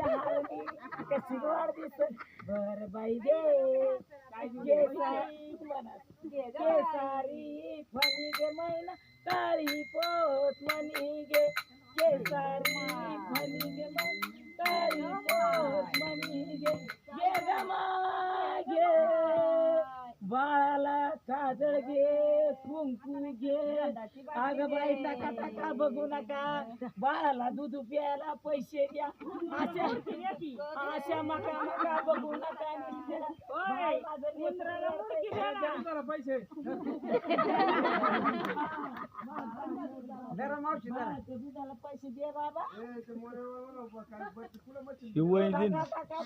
कशी गोड दिसत बर बाई गे केसारी केसारी फणी गे मैना काळी पोत मनी गे केसारी फणी गे मैना काळी पोत मनी गे गे गमा गे बाळाला काजळ घे. कुंकू घे. अग बाई टाका टाका बघू नका. बाळाला दूध प्यायला पैसे द्या. अशा अशा मका मका बघू नका. बाळाला. पैसे. मावशी जरा बाळाच्या दुधाला पैसे दे बाबा. वहिनी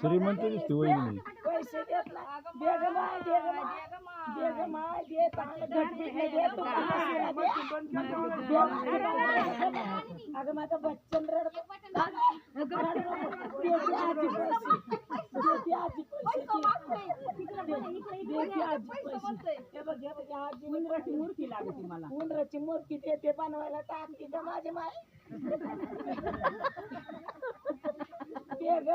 श्रीमंत दिसते वहिनी पैसे देत ना दे ग माय दे ग माय. दे ग माय. दे चांगलं घटबीट दे तू कामाशीला दे. अगं माझं बच्चन रड देते आजी पैसे देते आजी पैसे देते आजी पैसे हे बघ हे बघ आजी उंदराची मूर्ती लागते लेकराची मोरकी देते बनवायला टाकली ग माझे माय. ग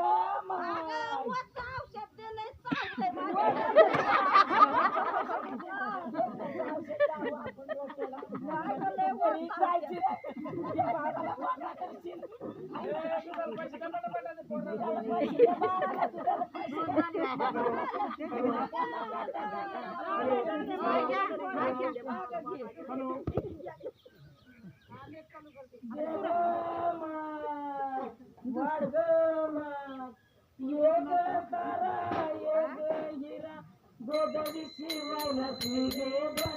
योग तारा योग हिरा गोदरी शिवाय लक्ष्मी देवा.